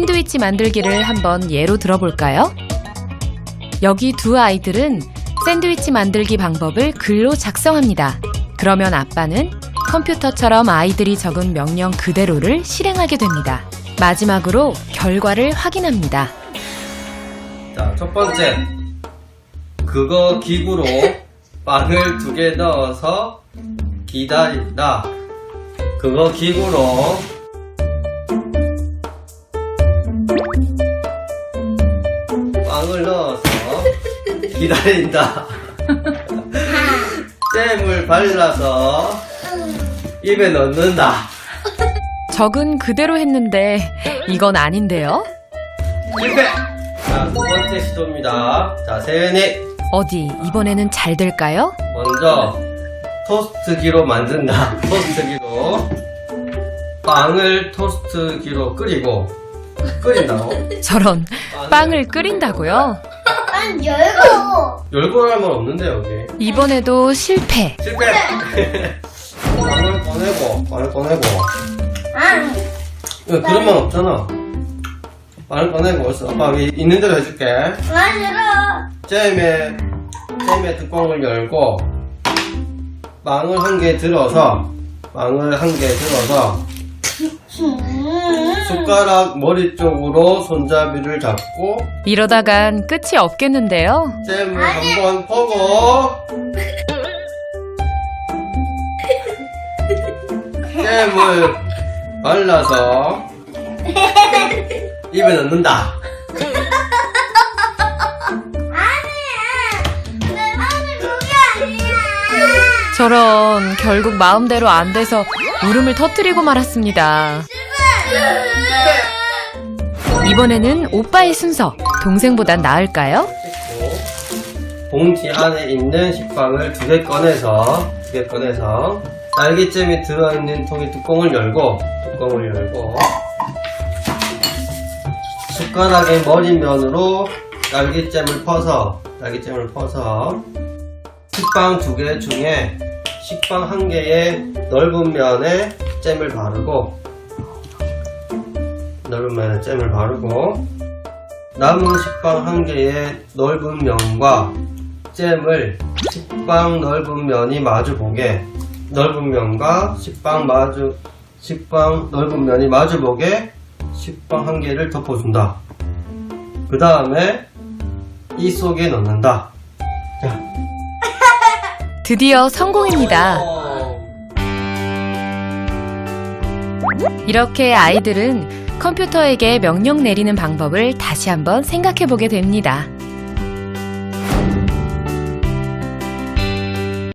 샌드위치 만들기를 한번 예로 들어볼까요? 여기 두 아이들은 샌드위치 만들기 방법을 글로 작성합니다. 그러면 아빠는 컴퓨터처럼 아이들이 적은 명령 그대로를 실행하게 됩니다. 마지막으로 결과를 확인합니다. 자, 첫 번째. 그거 기구로 빵을 두 개 넣어서 기다린다. 그거 기구로 빵을 넣어서 기다린다. 잼을 발라서 입에 넣는다. 적은 그대로 했는데 이건 아닌데요? 실패! 자, 두 번째 시도입니다. 자, 세연이 어디 이번에는 잘 될까요? 먼저 토스트기로 만든다. 토스트기로 빵을 토스트기로 끓이고 끓인다고? 저런 빵을 끓인다고요? 난 열고. 열고 할말 없는데 여기 이번에도 실패. 실패! 빵을 꺼내고 빵을 꺼내고 아, 이거 그런 말 없잖아. 빵을 꺼내고 있어. 아빠 여기 있는 대로 해줄게. 난 싫어. 잼의 잼의 뚜껑을 열고 빵을 한 개 들어서 빵을 한 개 들어서 음. 숟가락 머리 쪽으로 손잡이를 잡고 이러다간 끝이 없겠는데요? 잼을 한번 퍼고 잼을 발라서 입에 넣는다. 아니야. 내 마음이 그게 아니야. 저런 결국 마음대로 안 돼서 울음을 터뜨리고 말았습니다. 이번에는 오빠의 순서. 동생보단 나을까요? 봉지 안에 있는 식빵을 두 개 꺼내서 두 개 꺼내서 딸기잼이 들어있는 통의 뚜껑을 열고 뚜껑을 열고 숟가락의 머리면으로 딸기잼을 퍼서 딸기잼을 퍼서 식빵 두 개 중에 식빵 한 개의 넓은 면에 잼을 바르고 넓은 면에 잼을 바르고 남은 식빵 한 개의 넓은 면과 잼을 식빵 넓은 면이 마주 보게 넓은 면과 식빵 마주 식빵 넓은 면이 마주 보게 식빵 한 개를 덮어준다. 그 다음에 이 속에 넣는다. 자, 드디어 성공입니다. 어, 이렇게 아이들은 컴퓨터에게 명령 내리는 방법을 다시 한번 생각해 보게 됩니다.